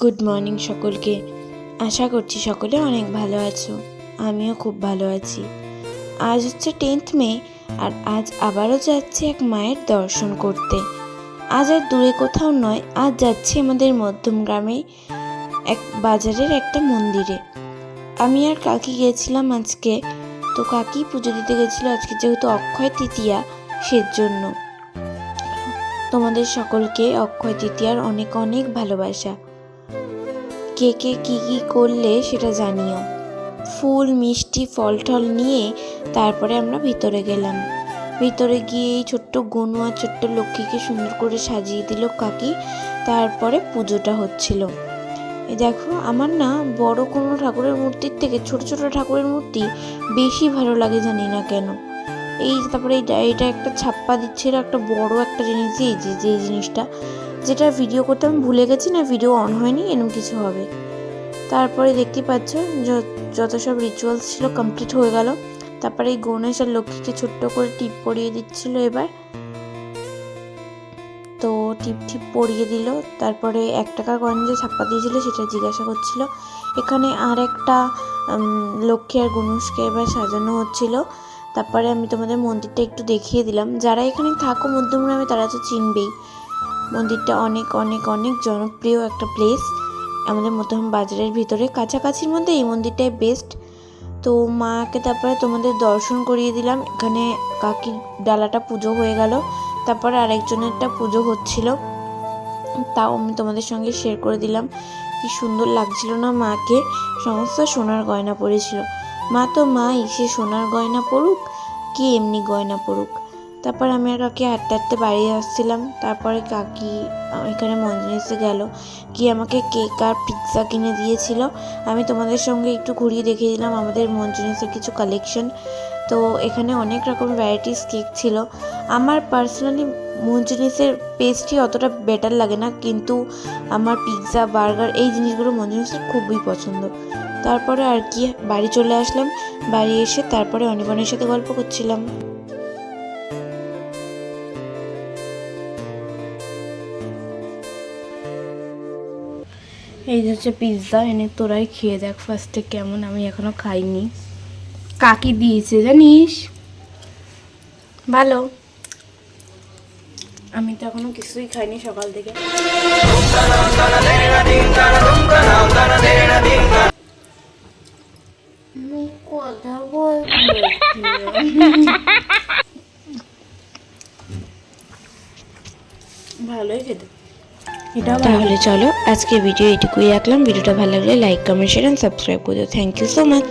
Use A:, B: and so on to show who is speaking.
A: Good morning সকলকে। আশা করছি সকলে অনেক ভালো আছো। আমিও খুব ভালো আছি। আজ হচ্ছে টেন্থ মে, আর আজ আবারও যাচ্ছি এক মায়ের দর্শন করতে। আজ আর দূরে কোথাও নয়, আজ যাচ্ছি আমাদের মধ্যম গ্রামে এক বাজারের একটা মন্দিরে। আমি আর কাকি গিয়েছিলাম আজকে। তো কাকি পুজো দিতে গেছিল, আজকে যেহেতু অক্ষয় তৃতীয়া, সেজন্য। তোমাদের সকলকে অক্ষয় তৃতীয়ার অনেক অনেক ভালোবাসা। কে কে কী কী করলে সেটা জানিও। ফুল, মিষ্টি ফল টল নিয়ে তারপরে আমরা ভিতরে গেলাম। ভিতরে গিয়ে এই ছোট্ট গনু আর ছোট্ট লক্ষ্মীকে সুন্দর করে সাজিয়ে দিল কাকি। তারপরে পুজোটা হচ্ছিল। দেখো, আমার না বড় কোনো ঠাকুরের মূর্তির থেকে ছোট ছোট ঠাকুরের মূর্তি বেশি ভালো লাগে জানি না কেন। এই তারপরে এটা একটা ছাপ্পা দিচ্ছিল একটা বড় একটা জিনিস এই যে যে জিনিসটা। যেটা ভিডিও করতে আমি ভুলে গেছি না ভিডিও অন হয়নি এরকম কিছু হবে। তারপরে দেখতে পাচ্ছ যত সব রিচুয়ালস ছিল কমপ্লিট হয়ে গেল। তারপরে এই গণেশ আর লক্ষ্মীকে ছোট্ট করে টিপ পরিয়ে দিচ্ছিল এবার। তো টিপ টিপ পরিয়ে দিল। তারপরে এক টাকার কয়েন যে ছাপ্পা দিয়েছিল, সেটা জিজ্ঞাসা করছিল। এখানে আর একটা লক্ষ্মী আর গণেশকে এবার সাজানো হচ্ছিল। তারপরে আমি তোমাদের মন্দিরটা একটু দেখিয়ে দিলাম। যারা এখানে থাকো, মধ্যমগ্রামে তারা তো চিনবেই। মন্দিরটা অনেক অনেক অনেক জনপ্রিয় একটা প্লেস আমাদের মধ্যম বাজারের ভিতরে। কাছাকাছির মধ্যে এই মন্দিরটাই বেস্ট তো মাকে তারপরে তোমাদের দর্শন করিয়ে দিলাম। এখানে কাকির ডালাটা পুজো হয়ে গেল। তারপরে আরেকজনেরটা পুজো হচ্ছিল। তাও আমি তোমাদের সঙ্গে শেয়ার করে দিলাম। কি সুন্দর লাগছিল না মাকে। সমস্ত সোনার গয়না পরেছিল মা তো মাই, সে সোনার গয়না পরুক, কি এমনি গয়না পরুক? তারপর আমি আর কাকি হাঁটতে হাঁটতে বাড়ি আসছিলাম। তারপরে কাকি এখানে মঞ্জুরিসে গেল। কি আমাকে কেক আর পিৎজা কিনে দিয়েছিল। আমি তোমাদের সঙ্গে একটু ঘুরিয়ে দেখিয়ে দিলাম আমাদের মঞ্জুরিসের কিছু কালেকশন তো এখানে অনেক রকম ভ্যারাইটিস কেক ছিল। আমার পার্সোনালি মঞ্জুরিসের পেস্ট্রি অতটা বেটার লাগে না। কিন্তু আমার পিৎজা বার্গার এই জিনিসগুলো মঞ্জুরিসের খুবই পছন্দ। তারপরে আর কি, বাড়ি চলে আসলাম। বাড়ি এসে তারপরে অনিবনের সাথে গল্প করছিলাম। এই যে হচ্ছে পিৎজা এনে তোরাই খেয়ে দেখ ফার্স্টে কেমন, আমি এখনও খাইনি। কাকি দিয়েছে জানিস? ভালো। আমি তো এখনও কিছুই খাইনি সকাল থেকে। ভালোই খেতে। এটাও তাহলে চলো আজকে ভিডিও এটুকুই রাখলাম। ভিডিওটা ভালো লাগলে like comment share and subscribe করে দিও। Thank you so much